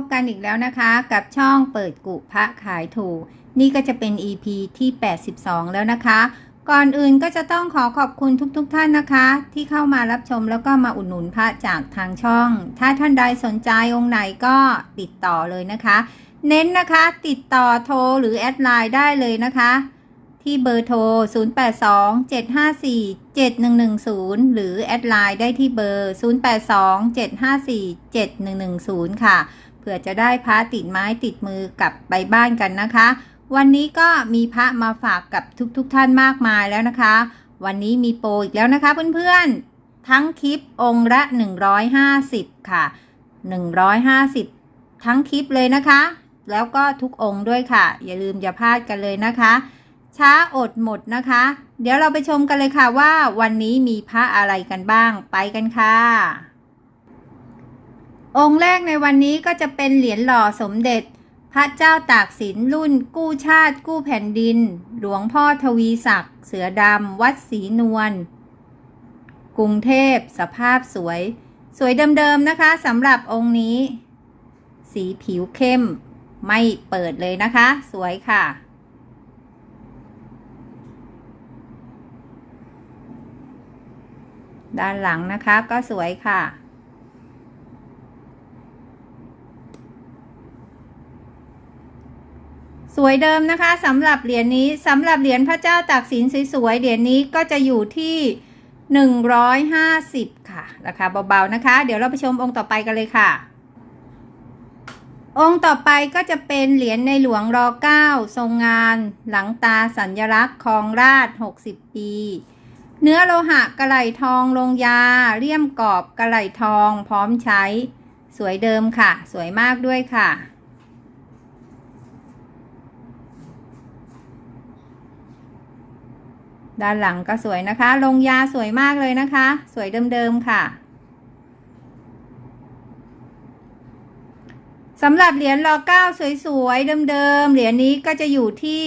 บกันอีกแล้วนะคะกับช่องเปิดกุพระขายถูก นี่ก็จะเป็น EP ที่ 82 แล้วนะคะ ก่อนอื่นก็จะต้องขอขอบคุณทุกๆทท่านนะคะ ที่เข้ามารับชมแล้วก็มาอุดหนุนพระจากทางช่อง ถ้าท่านใดสนใจองค์ไหนก็ติดต่อเลยนะคะ เน้นนะคะติดต่อโทรหรือแอดไลน์ได้เลยนะคะ ที่เบอร์โทร 0827547110 หรือแอดไลน์ได้ที่เบอร์ 0827547110 ค่ะ ผื่อจะได้พระติดไม้ติดมือกลับไปบ้านกันนะคะ วันนี้ก็มีพระมาฝากกับทุกๆทท่านมากมายแล้วนะคะ วันนี้มีโปรอีกแล้วนะคะเพื่อนๆ ทั้งคลิปองค์ละ 150 ค่ะ 150 ทั้งคลิปเลยนะคะ แล้วก็ทุกองค์ด้วยค่ะ อย่าลืมอย่าพลาดกันเลยนะคะ ช้าอดหมดนะคะ เดี๋ยวเราไปชมกันเลยค่ะว่าวันนี้มีพระอะไรกันบ้างไปกันค่ะ องค์แรกในวันนี้ก็จะเป็นเหรียญหล่อสมเด็จ พระเจ้าตากสินรุ่น กู้ชาติ กู้แผ่นดิน หลวงพ่อทวีศักดิ์เสือดำวัดศรีนวลกรุงเทพสภาพสวย สวยเดิมๆนะคะสำหรับองค์นี้ สีผิวเข้ม ไม่เปิดเลยนะคะ สวยค่ะด้านหลังนะคะก็สวยค่ะ สวยเดิมนะคะสำหรับเหรียญนี้สำหรับเหรียญพระเจ้าตากสินสวยๆเหรียญนี้ก็จะอยู่ที่ 150 ค่ะ ราคาเบาๆนะคะ เดี๋ยวเราไปชมองค์ต่อไปกันเลยค่ะ องค์ต่อไปก็จะเป็นเหรียญในหลวงร9ทรงงาน หลังตาสัญลักษณ์คลองราช 60 ปี เนื้อโลหะกระไหลทองลงยาเลี่ยมกรอบกระไหลทองพร้อมใช้ สวยเดิมค่ะ สวยมากด้วยค่ะ ด้านหลังก็สวยนะคะ ลงยาสวยมากเลยนะคะ สวยเดิมๆค่ะสำหรับเหรียญรอเก้าสวยๆเดิมๆเหรียญนี้ก็จะอยู่ที่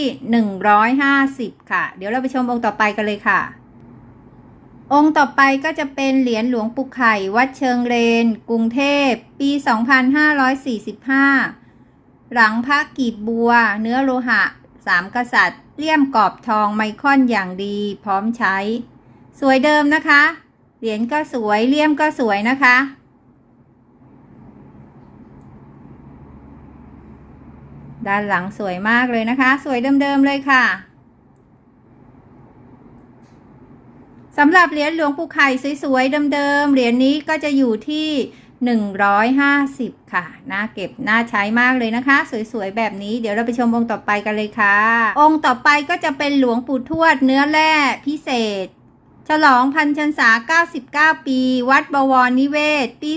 150 ค่ะ เดี๋ยวเราไปชมองค์ต่อไปกันเลยค่ะ องค์ต่อไปก็จะเป็นเหรียญหลวงปู่ไข่ วัดเชิงเลน กรุงเทพ ปี 2545 หลังพระกีบบัว เนื้อโลหะสามกษัตริย์ เลี่ยมกรอบทองไมคอนอย่างดีพร้อมใช้ สวยเดิมนะคะ เหรียญก็สวยเลี่ยมก็สวยนะคะ ด้านหลังสวยมากเลยนะคะ สวยเดิมๆเลยค่ะสำหรับเหรียญหลวงปู่ไข่สวยๆเดิมๆเหรียญนี้ก็จะอยู่ที่ 150 ค่ะ น่าเก็บ น่าใช้มากเลยนะคะ สวยๆ แบบนี้ เดี๋ยวเราไปชมองค์ต่อไปกันเลยค่ะ องค์ต่อไปก็จะเป็นหลวงปู่ทวดเนื้อแร่พิเศษ ฉลองพันชันษา 99 ปี วัดบวรนิเวศ ปี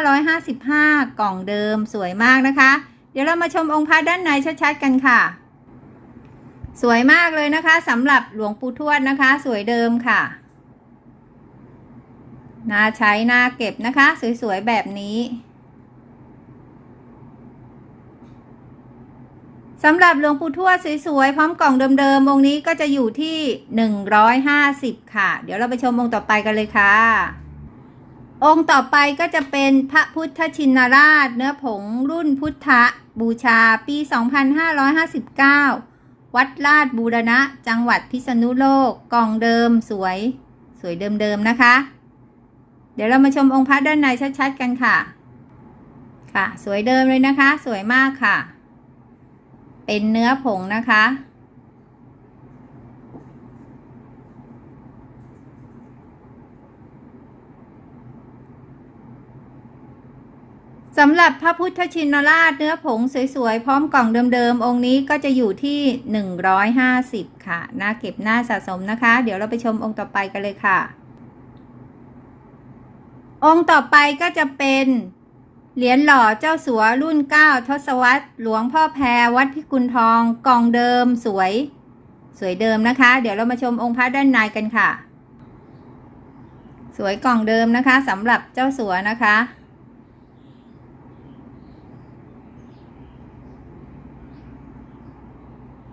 2555 กล่องเดิม สวยมากนะคะ เดี๋ยวเรามาชมองค์พระด้านในชัดๆ กันค่ะ สวยมากเลยนะคะสำหรับหลวงปู่ทวดนะคะ สวยเดิมค่ะ น่าใช้น่าเก็บนะคะ สวยๆ แบบนี้สำหรับหลวงปู่ทวดสวยๆ พร้อมกล่องเดิมๆองค์นี้ก็จะอยู่ที่ 150 ค่ะ เดี๋ยวเราไปชมองค์ต่อไปกันเลยค่ะ องค์ต่อไปก็จะเป็นพระพุทธชินราช เนื้อผงรุ่นพุทธบูชาปี 2559 วัดลาดบูรณะ จังหวัดพิษณุโลก กล่องเดิมสวย สวยเดิมๆนะคะ เดี๋ยวเรามาชมองค์พระด้านในชัดๆกันค่ะ ค่ะ สวยเดิมเลยนะคะ สวยมากค่ะ เป็นเนื้อผงนะคะ สำหรับพระพุทธชินราชเนื้อผงสวยๆ พร้อมกล่องเดิมๆ องค์นี้ก็จะอยู่ที่ 150 ค่ะ น่าเก็บน่าสะสมนะคะ เดี๋ยวเราไปชมองค์ต่อไปกันเลยค่ะ องค์ต่อไปก็จะเป็นเหรียญหล่อเจ้าสัวรุ่น 9 ทศวรรษหลวงพ่อแพรวัดพิกุลทองกล่องเดิมสวย สวยเดิมนะคะ เดี๋ยวเรามาชมองค์พระด้านในกันค่ะ สวยกล่องเดิมนะคะสำหรับเจ้าสัวนะคะ ด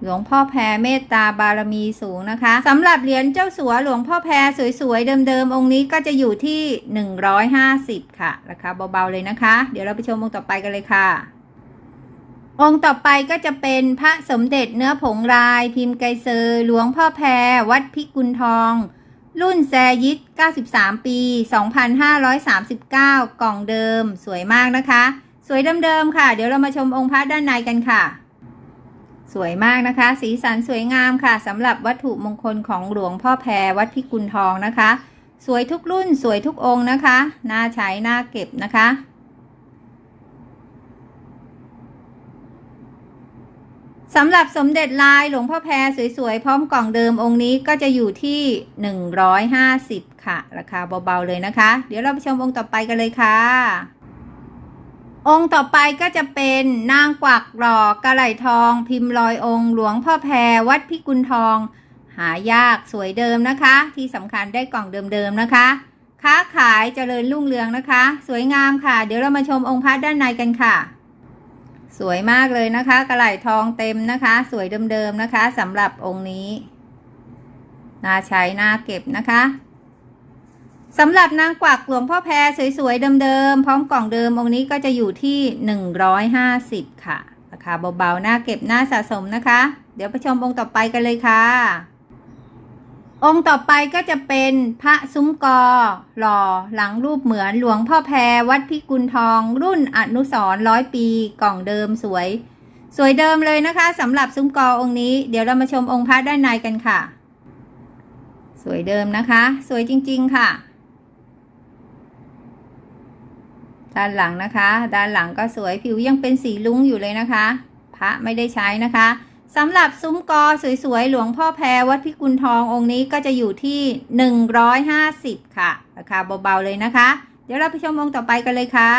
หลวงพ่อแพรเมตตาบารมีสูงนะคะสำหรับเหรียญเจ้าสัวหลวงพ่อแพรสวยๆ เดิมๆ องค์นี้ก็จะอยู่ที่ 150 ค่ะราคาเบาๆเลยนะคะ เดี๋ยวเราไปชมองค์ต่อไปกันเลยค่ะ องค์ต่อไปก็จะเป็นพระสมเด็จเนื้อผงลาย พิมพ์ไกเซอร์หลวงพ่อแพรวัดพิกุลทอง รุ่นแซยิต93 ปี 2539 กล่องเดิม สวยมากนะคะ สวยเดิมๆค่ะ เดี๋ยวเรามาชมองค์พระด้านในกันค่ะ สวยมากนะคะ สีสันสวยงามค่ะสำหรับวัตถุมงคลของหลวงพ่อแพรวัดพิกุลทองนะคะ สวยทุกรุ่นสวยทุกองค์นะคะน่าใช้น่าเก็บนะคะ สำหรับสมเด็จลายหลวงพ่อแพรสวยๆ พร้อมกล่องเดิมองค์นี้ก็จะอยู่ที่ 150 ค่ะ ราคาเบาๆเลยนะคะ เดี๋ยวเราไปชมองค์ต่อไปกันเลยค่ะ องค์ต่อไปก็จะเป็นนางกวักหล่อกระไหลทอง พิมพ์ลอยองค์หลวงพ่อแพรวัดพิกุลทอง หายากสวยเดิมนะคะ ที่สำคัญได้กล่องเดิมๆนะคะ ค้าขายเจริญรุ่งเรืองนะคะ สวยงามค่ะ เดี๋ยวเรามาชมองค์พระด้านในกันค่ะ สวยมากเลยนะคะ กระไหลทองเต็มนะคะ สวยเดิมๆนะคะสำหรับองค์นี้น่าใช้น่าเก็บนะคะ สำหรับนางกวักหลวงพ่อแพรสวยๆ เดิมๆ พร้อมกล่องเดิมองค์นี้ก็จะอยู่ที่ 150 ค่ะ ราคาเบาๆ น่าเก็บน่าสะสมนะคะ เดี๋ยวไปชมองค์ต่อไปกันเลยค่ะ องค์ต่อไปก็จะเป็นพระซุ้มกอ หล่อหลังรูปเหมือนหลวงพ่อแพรวัดพิกุลทอง รุ่นอนุสรร้อยปี กล่องเดิมสวย สวยเดิมเลยนะคะสำหรับซุ้มกอองค์นี้ เดี๋ยวเรามาชมองค์พระด้านในกันค่ะ สวยเดิมนะคะ สวยจริง ๆ ค่ะ ด้านหลังนะคะ ด้านหลังก็สวยผิวยังเป็นสีลุ้งอยู่เลยนะคะ พระไม่ได้ใช้นะคะสำหรับซุ้มกอสวยๆ หลวงพ่อแพรวัดพิกุลทององค์นี้ก็จะอยู่ที่ 150 ค่ะ ราคาเบาๆเลยนะคะ เดี๋ยวเราไปชมองค์ต่อไปกันเลยค่ะ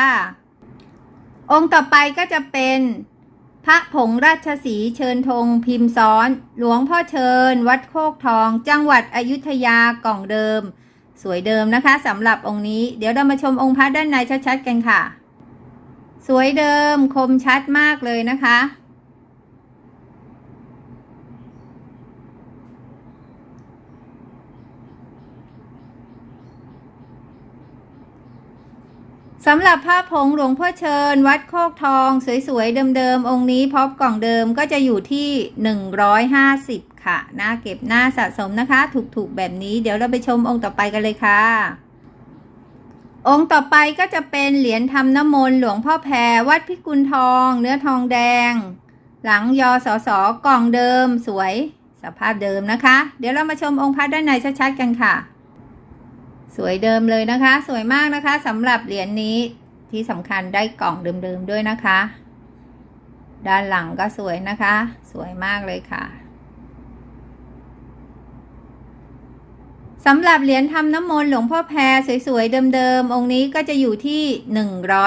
องค์ต่อไปก็จะเป็นพระผงราชสีเชิญธงพิมพ์ซ้อน หลวงพ่อเชิญ วัดโคกทอง จังหวัดอยุธยากล่องเดิม สวยเดิมนะคะสำหรับองค์นี้เดี๋ยวเรามาชมองค์พระด้านในชัดๆกันค่ะ สวยเดิมคมชัดมากเลยนะคะ สำหรับผ้าผงหลวงพ่อเชิญ วัดโคกทอง สวยๆ เดิมๆ องค์นี้พร้อมกล่องเดิมก็จะอยู่ที่ 150 ค่ะน่าเก็บหน่าสะสมนะคะ ถูกๆ แบบนี้เดี๋ยวเราไปชมองค์ต่อไปกันเลยค่ะ องค์ต่อไปก็จะเป็นเหรียญทำน้ำมนต์หลวงพ่อแพรวัดพิกุลทอง เนื้อทองแดง หลังยอสอสอกล่องเดิมสวย สภาพเดิมนะคะ เดี๋ยวเรามาชมองค์พระด้านในชัดๆกันค่ะ สวยเดิมเลยนะคะ สวยมากนะคะสำหรับเหรียญนี้ที่สำคัญได้กล่องเดิมๆด้วยนะคะ ด้านหลังก็สวยนะคะ สวยมากเลยค่ะสำหรับเหรียญทำน้ำมนต์หลวงพ่อแพรสวยๆเดิมๆองค์นี้ก็จะอยู่ที่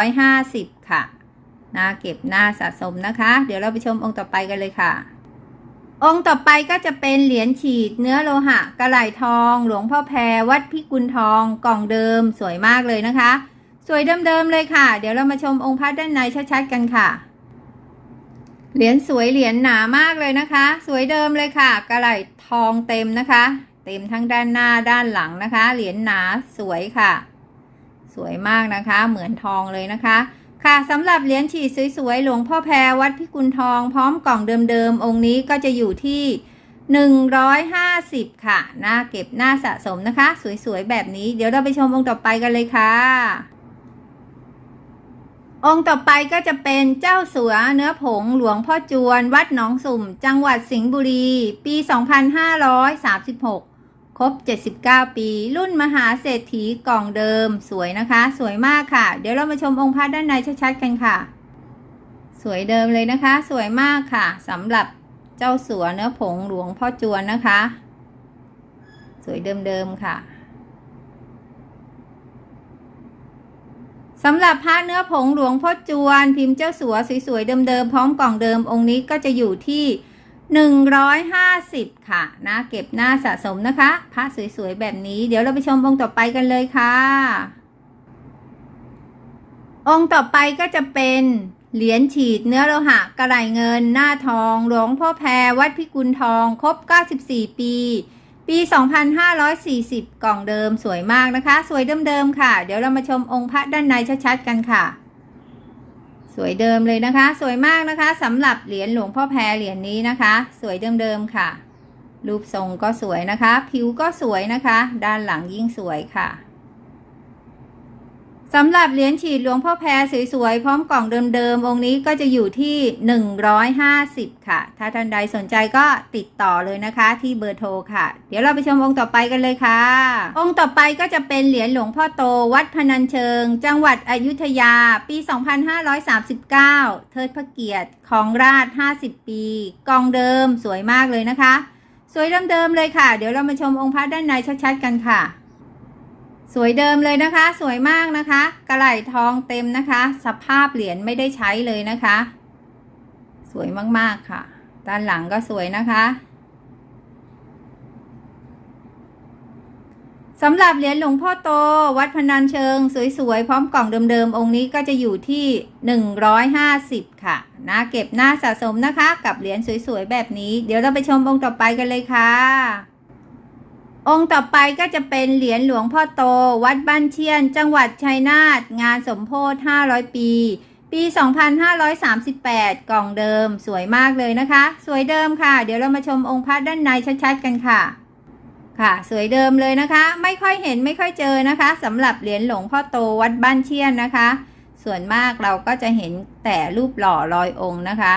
150 ค่ะน่าเก็บน่าสะสมนะคะ เดี๋ยวเราไปชมองค์ต่อไปกันเลยค่ะ องค์ต่อไปก็จะเป็นเหรียญฉีดเนื้อโลหะ กระไหลทอง หลวงพ่อแพรวัดพิกุลทอง กล่องเดิมสวยมากเลยนะคะ สวยเดิมๆเลยค่ะ เดี๋ยวเรามาชมองค์พระด้านในชัดๆกันค่ะ เหรียญสวยเหรียญหนามากเลยนะคะ สวยเดิมเลยค่ะ กระไหลทองเต็มนะคะ เต็มทั้งด้านหน้าด้านหลังนะคะ เหรียญหนาสวยค่ะ สวยมากนะคะ เหมือนทองเลยนะคะ ค่ะสำหรับเหรียญฉีดสวยๆ หลวงพ่อแพรวัดพิกุลทองพร้อมกล่องเดิมๆ องค์นี้ก็จะอยู่ที่ 150 ค่ะน่าเก็บน่าสะสมนะคะ สวยๆ แบบนี้ เดี๋ยวเราไปชมองค์ต่อไปกันเลยค่ะ องค์ต่อไปก็จะเป็นเจ้าสัวเนื้อผงหลวงพ่อจวน วัดหนองสุ่ม จังหวัดสิงห์บุรี ปี 2536 ครบ 79 ปี รุ่นมหาเศรษฐีกล่องเดิมสวยนะคะ สวยมากค่ะ เดี๋ยวเรามาชมองค์พระด้านในชัดๆกันค่ะ สวยเดิมเลยนะคะ สวยมากค่ะสำหรับเจ้าสัวเนื้อผงหลวงพ่อจวนนะคะ สวยเดิมๆค่ะสำหรับผ้าเนื้อผงหลวงพ่อจวน พิมพ์เจ้าสัวสวยๆเดิมๆพร้อมกล่องเดิมองค์นี้ก็จะอยู่ที่ 150 ค่ะนะเก็บหน้าสะสมนะคะผ้าสวยๆ แบบนี้ เดี๋ยวเราไปชมองค์ต่อไปกันเลยค่ะ องค์ต่อไปก็จะเป็นเหรียญฉีดเนื้อโลหะกระไหลเงิน หน้าทองหลวงพ่อแพรวัดพิกุลทอง ครบ 94 ปี ปี 2540 กล่องเดิมสวยมากนะคะ สวยเดิมๆค่ะ เดี๋ยวเรามาชมองค์พระด้านในชัดๆกันค่ะ สวยเดิมเลยนะคะ สวยมากนะคะสำหรับเหรียญหลวงพ่อแพรเหรียญนี้นะคะ สวยเดิมๆค่ะ รูปทรงก็สวยนะคะ ผิวก็สวยนะคะ ด้านหลังยิ่งสวยค่ะ สำหรับเหรียญฉีดหลวงพ่อแพรสวยๆ พร้อมกล่องเดิมๆองค์นี้ก็จะอยู่ที่ 150 ค่ะ ถ้าท่านใดสนใจก็ติดต่อเลยนะคะที่เบอร์โทรค่ะ เดี๋ยวเราไปชมองค์ต่อไปกันเลยค่ะ องค์ต่อไปก็จะเป็นเหรียญหลวงพ่อโตวัดพนัญเชิง จังหวัดอยุธยา ปี 2539 เทิดพระเกียรติของราช 50 ปีกล่องเดิมสวยมากเลยนะคะ สวยเดิมๆเลยค่ะ เดี๋ยวเรามาชมองค์พระด้านในชัดๆกันค่ะ สวยเดิมเลยนะคะ สวยมากนะคะ กระไหล่ทองเต็มนะคะ สภาพเหรียญไม่ได้ใช้เลยนะคะ สวยมากๆค่ะ ด้านหลังก็สวยนะคะสำหรับเหรียญหลวงพ่อโต วัดพนัญเชิง สวยๆ พร้อมกล่องเดิมๆ องค์นี้ก็จะอยู่ที่ 150 ค่ะนะเก็บหน้าสะสมนะคะ กับเหรียญสวยๆ แบบนี้ เดี๋ยวเราไปชมองค์ต่อไปกันเลยค่ะ องค์ต่อไปก็จะเป็นเหรียญหลวงพ่อโต วัดบ้านเชียน จังหวัดชัยนาท งานสมโพธิ500 ปี ปี 2538 กล่องเดิม สวยมากเลยนะคะ สวยเดิมค่ะ เดี๋ยวเรามาชมองค์พระด้านในชัดๆกันค่ะ ค่ะ สวยเดิมเลยนะคะ ไม่ค่อยเห็นไม่ค่อยเจอนะคะสำหรับเหรียญหลวงพ่อโตวัดบ้านเชียนนะคะ ส่วนมากเราก็จะเห็นแต่รูปหล่อลอยองค์นะคะ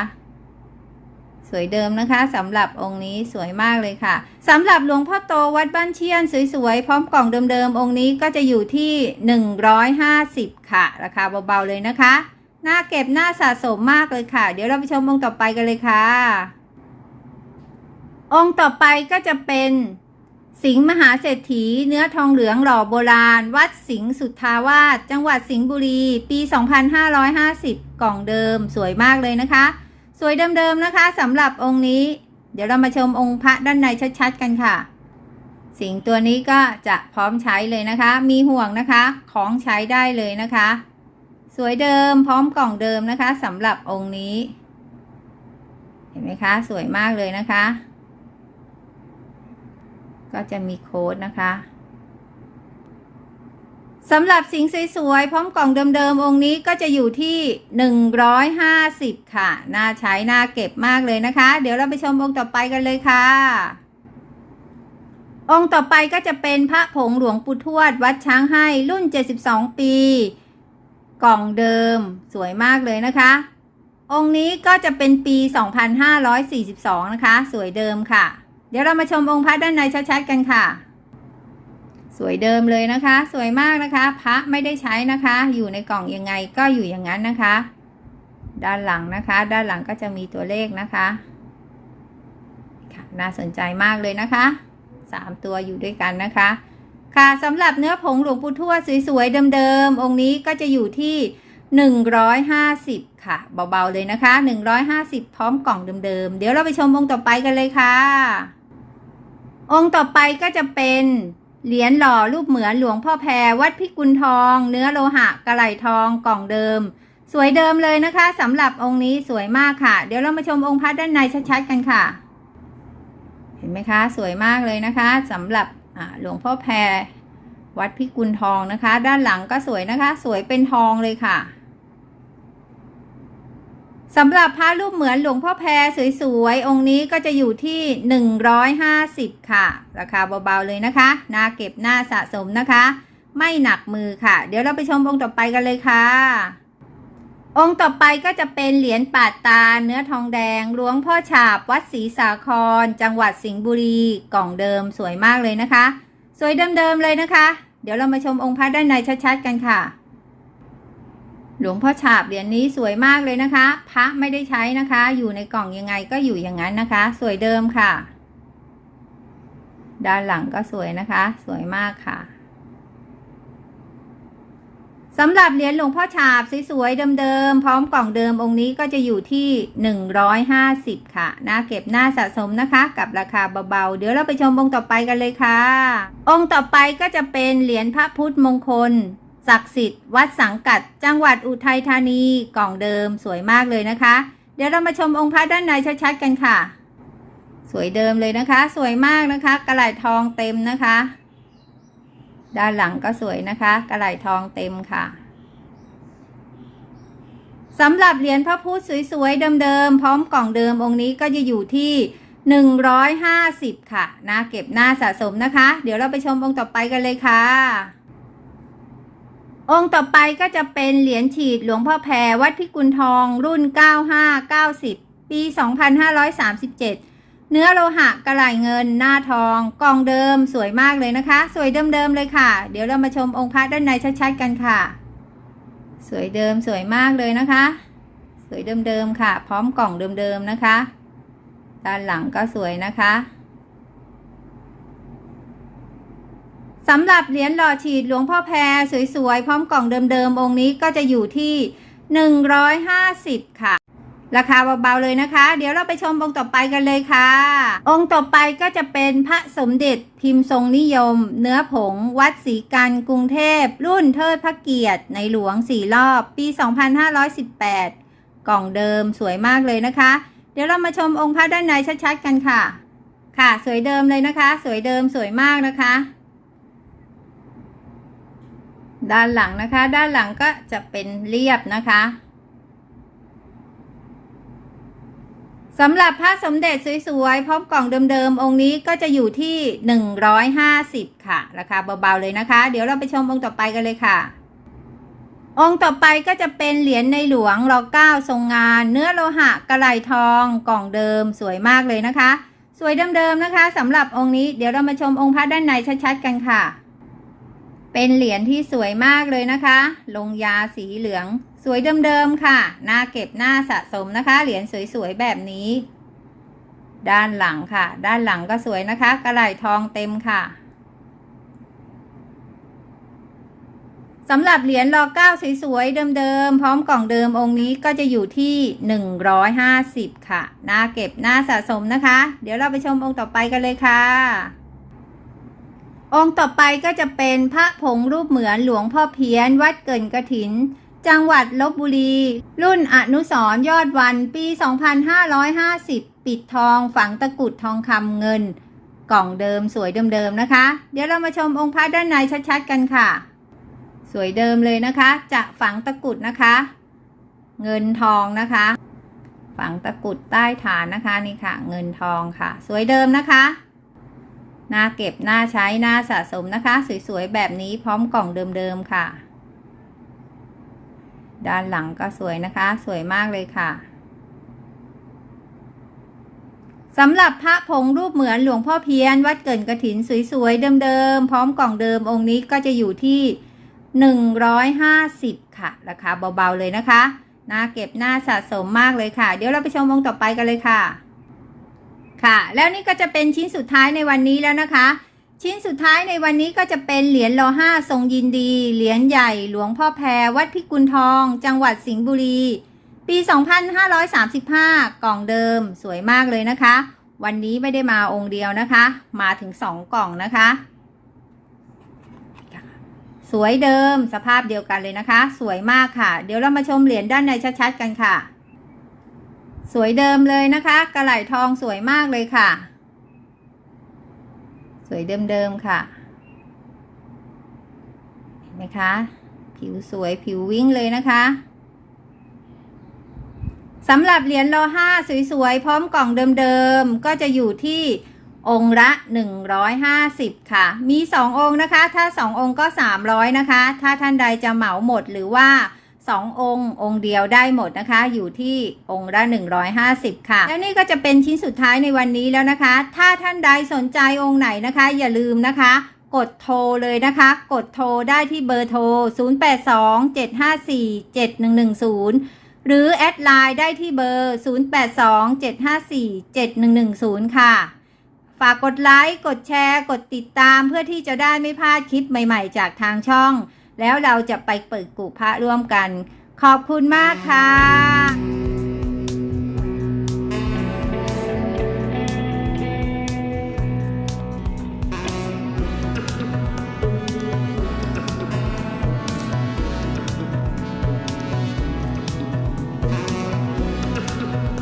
วยเดิมนะคะสำหรับองค์นี้สวยมากเลยค่ะสำหรับหลวงพ่อโตวัดบ้านเชียนสวยๆ พร้อมกล่องเดิมๆ องค์นี้ก็จะอยู่ที่ 150 ค่ะ ราคาเบาๆเลยนะคะ หน้าเก็บหน้าสะสมมากเลยค่ะ เดี๋ยวเราไปชมองค์ต่อไปกันเลยค่ะ องค์ต่อไปก็จะเป็นสิงห์มหาเศรษฐีเนื้อทองเหลืองหล่อโบราณ วัดสิงห์สุทธาวาสจังหวัดสิงห์บุรี ปี 2550 กล่องเดิมสวยมากเลยนะคะ สวยเดิมๆนะคะสำหรับองค์นี้ เดี๋ยวเรามาชมองค์พระด้านในชัดๆกันค่ะ สิ่งตัวนี้ก็จะพร้อมใช้เลยนะคะ มีห่วงนะคะ ของใช้ได้เลยนะคะ สวยเดิมพร้อมกล่องเดิมนะคะสำหรับองค์นี้ เห็นไหมคะ สวยมากเลยนะคะ ก็จะมีโค้ดนะคะ สำหรับสิงสวยๆ พร้อมกล่องเดิมๆ องค์นี้ก็จะอยู่ที่ 150 ค่ะ น่าใช้น่าเก็บมากเลยนะคะ เดี๋ยวเราไปชมองค์ต่อไปกันเลยค่ะ องค์ต่อไปก็จะเป็นพระผงหลวงปู่ทวด วัดช้างให้รุ่น 72 ปี กล่องเดิมสวยมากเลยนะคะ องค์นี้ก็จะเป็นปี 2542 นะคะ สวยเดิมค่ะ เดี๋ยวเรามาชมองค์พระด้านในชัดๆ กันค่ะ สวยเดิมเลยนะคะ สวยมากนะคะ พระไม่ได้ใช้นะคะ อยู่ในกล่องยังไงก็อยู่อย่างนั้นนะคะ ด้านหลังนะคะ ด้านหลังก็จะมีตัวเลขนะคะค่ะน่าสนใจมากเลยนะคะสามตัวอยู่ด้วยกันนะคะ ค่ะสำหรับเนื้อผงหลวงปู่ทวดสวยๆเดิมๆองค์นี้ก็จะอยู่ที่150 ค่ะ เบาๆเลยนะคะ 150 พร้อมกล่องเดิมๆ เดี๋ยวเราไปชมองค์ต่อไปกันเลยค่ะ องค์ต่อไปก็จะเป็น เหรียญหล่อรูปเหมือนหลวงพ่อแพรวัดพิกุลทอง เนื้อโลหะกระไหลทองกล่องเดิม สวยเดิมเลยนะคะสำหรับองค์นี้สวยมากค่ะ เดี๋ยวเรามาชมองค์พระด้านในชัดๆกันค่ะ เห็นไหมคะ สวยมากเลยนะคะสำหรับหลวงพ่อแพรวัดพิกุลทองนะคะ ด้านหลังก็สวยนะคะ สวยเป็นทองเลยค่ะ สำหรับพระรูปเหมือนหลวงพ่อแพรสวยๆ องค์นี้ก็จะอยู่ที่ 150 ค่ะ ราคาเบาๆเลยนะคะน่าเก็บหน้าสะสมนะคะ ไม่หนักมือค่ะ เดี๋ยวเราไปชมองค์ต่อไปกันเลยค่ะ องค์ต่อไปก็จะเป็นเหรียญปาดตาเนื้อทองแดงหลวงพ่อฉาบวัดศรีสาคร จังหวัดสิงห์บุรีกล่องเดิมสวยมากเลยนะคะ สวยเดิมๆเลยนะคะ เดี๋ยวเรามาชมองค์พระด้านในชัดๆกันค่ะ หลวงพ่อฉาบเหรียญนี้สวยมากเลยนะคะ พระไม่ได้ใช้นะคะ อยู่ในกล่องยังไงก็อยู่อย่างนั้นนะคะ สวยเดิมค่ะ ด้านหลังก็สวยนะคะ สวยมากค่ะสำหรับเหรียญหลวงพ่อฉาบสวยๆเดิมๆพร้อมกล่องเดิมองค์นี้ก็จะอยู่ที่ 150 ค่ะน่าเก็บหน้าสะสมนะคะ กับราคาเบาๆ เดี๋ยวเราไปชมองค์ต่อไปกันเลยค่ะ องค์ต่อไปก็จะเป็นเหรียญพระพุทธมงคล ศักดิ์สิทธิ์วัดสังกัดจังหวัดอุทัยธานีกล่องเดิมสวยมากเลยนะคะ เดี๋ยวเรามาชมองค์พระด้านในชัดๆกันค่ะ สวยเดิมเลยนะคะ สวยมากนะคะ กระไหล่ทองเต็มนะคะ ด้านหลังก็สวยนะคะ กระไหล่ทองเต็มค่ะสำหรับเหรียญพระพุทธสวยๆเดิมๆพร้อมกล่องเดิมองค์นี้ก็จะอยู่ที่ 150 ค่ะนะเก็บหน้าสะสมนะคะ เดี๋ยวเราไปชมองค์ต่อไปกันเลยค่ะ องค์ต่อไปก็จะเป็นเหรียญฉีดหลวงพ่อแพรวัดพิกุลทองรุ่น 9590 ปี 2537 เนื้อโลหะกระไหลเงินหน้าทองกล่องเดิมสวยมากเลยนะคะ สวยเดิมๆเลยค่ะ เดี๋ยวเรามาชมองค์พระด้านในชัดๆกันค่ะ สวยเดิมสวยมากเลยนะคะ สวยเดิมๆค่ะ พร้อมกล่องเดิมๆนะคะ ด้านหลังก็สวยนะคะ สำหรับเหรียญหล่อฉีดหลวงพ่อแพรสวยๆ พร้อมกล่องเดิมๆ องค์นี้ก็จะอยู่ที่ 150 ค่ะ ราคาเบาๆเลยนะคะ เดี๋ยวเราไปชมองค์ต่อไปกันเลยค่ะ องค์ต่อไปก็จะเป็นพระสมเด็จพิมพ์ทรงนิยม เนื้อผง วัดศรีกันกรุงเทพ รุ่นเทิดพระเกียรติในหลวงสี่รอบ ปี 2518 กล่องเดิมสวยมากเลยนะคะ เดี๋ยวเรามาชมองค์พระด้านในชัดๆกันค่ะ ค่ะ สวยเดิมเลยนะคะ สวยเดิมสวยมากนะคะ ด้านหลังนะคะ ด้านหลังก็จะเป็นเรียบนะคะสำหรับพระสมเด็จสวยๆพร้อมกล่องเดิมๆ องค์นี้ก็จะอยู่ที่ 150 ค่ะ ราคาเบาๆเลยนะคะ เดี๋ยวเราไปชมองค์ต่อไปกันเลยค่ะ องค์ต่อไปก็จะเป็นเหรียญในหลวงรอเก้าทรงงาน เนื้อโลหะกระไหลทองกล่องเดิมสวยมากเลยนะคะ สวยเดิมๆนะคะสำหรับองค์นี้เดี๋ยวเรามาชมองค์พระด้านในชัดๆกันค่ะ เป็นเหรียญที่สวยมากเลยนะคะ ลงยาสีเหลือง สวยเดิมๆค่ะหน้าเก็บหน้าสะสมนะคะ เหรียญสวยๆแบบนี้ ด้านหลังค่ะ ด้านหลังก็สวยนะคะ กระไหล่ทองเต็มค่ะสำหรับเหรียญรอเก้าสวยๆเดิมๆพร้อมกล่องเดิมองค์นี้ก็จะอยู่ที่ 150 ค่ะหน้าเก็บหน้าสะสมนะคะ เดี๋ยวเราไปชมองค์ต่อไปกันเลยค่ะ องค์ต่อไปก็จะเป็นพระผงรูปเหมือนหลวงพ่อเพี้ยน วัดเกินกระถิน จังหวัดลบบุรี รุ่นอนุสรยอดวันปี 2550 ปิดทองฝังตะกุดทองคำเงิน กล่องเดิมสวยเดิมๆนะคะ เดี๋ยวเรามาชมองค์พระด้านในชัดๆกันค่ะ สวยเดิมเลยนะคะ จะฝังตะกุดนะคะ เงินทองนะคะ ฝังตะกุดใต้ฐานนะคะนี่ค่ะ เงินทองค่ะ สวยเดิมนะคะ หน้าเก็บหน้าใช้หน้าสะสมนะคะ สวยๆ แบบนี้พร้อมกล่องเดิมๆค่ะ ด้านหลังก็สวยนะคะ สวยมากเลยค่ะสำหรับพระผงรูปเหมือนหลวงพ่อเพี้ยน วัดเกินกระถินสวยๆ เดิมๆ พร้อมกล่องเดิมองค์นี้ก็จะอยู่ที่ 150 ค่ะ ราคาเบาๆเลยนะคะหน้าเก็บหน้าสะสมมากเลยค่ะ เดี๋ยวเราไปชมองค์ต่อไปกันเลยค่ะ ค่ะ แล้วนี่ก็จะเป็นชิ้นสุดท้ายในวันนี้แล้วนะคะ ชิ้นสุดท้ายในวันนี้ก็จะเป็นเหรียญโลห้าทรงยินดี เหรียญใหญ่หลวงพ่อแพรวัดพิกุลทอง จังหวัดสิงห์บุรี ปี 2535 กล่องเดิมสวยมากเลยนะคะ วันนี้ไม่ได้มาองค์เดียวนะคะ มาถึง 2 กล่องนะคะ สวยเดิมสภาพเดียวกันเลยนะคะ สวยมากค่ะ เดี๋ยวเรามาชมเหรียญด้านในชัดๆกันค่ะ สวยเดิมเลยนะคะกระไหล่ทองสวยมากเลยค่ะ สวยเดิมๆค่ะ เห็นไหมคะ ผิวสวยผิววิ่งเลยนะคะสำหรับเหรียญรอห้าสวยๆ พร้อมกล่องเดิมๆ ก็จะอยู่ที่องค์ละ 150 ค่ะ มี 2 องค์นะคะ ถ้า 2 องค์ก็ 300 นะคะ ถ้าท่านใดจะเหมาหมดหรือว่า 2องค์ องค์เดียวได้หมดนะคะ อยู่ที่องค์ละ 150 ค่ะ แล้วนี่ก็จะเป็นชิ้นสุดท้ายในวันนี้แล้วนะคะ ถ้าท่านใดสนใจองค์ไหนนะคะ อย่าลืมนะคะ กดโทรเลยนะคะ กดโทรได้ที่เบอร์โทร 0827547110 หรือแอดไลน์ได้ที่เบอร์ 0827547110 ค่ะ ฝากกดไลค์ กดแชร์ กดติดตามเพื่อที่จะได้ไม่พลาดคลิปใหม่ ๆ จากทางช่อง แล้วเราจะไปเปิดกุพระร่วมกัน ขอบคุณมากค่ะ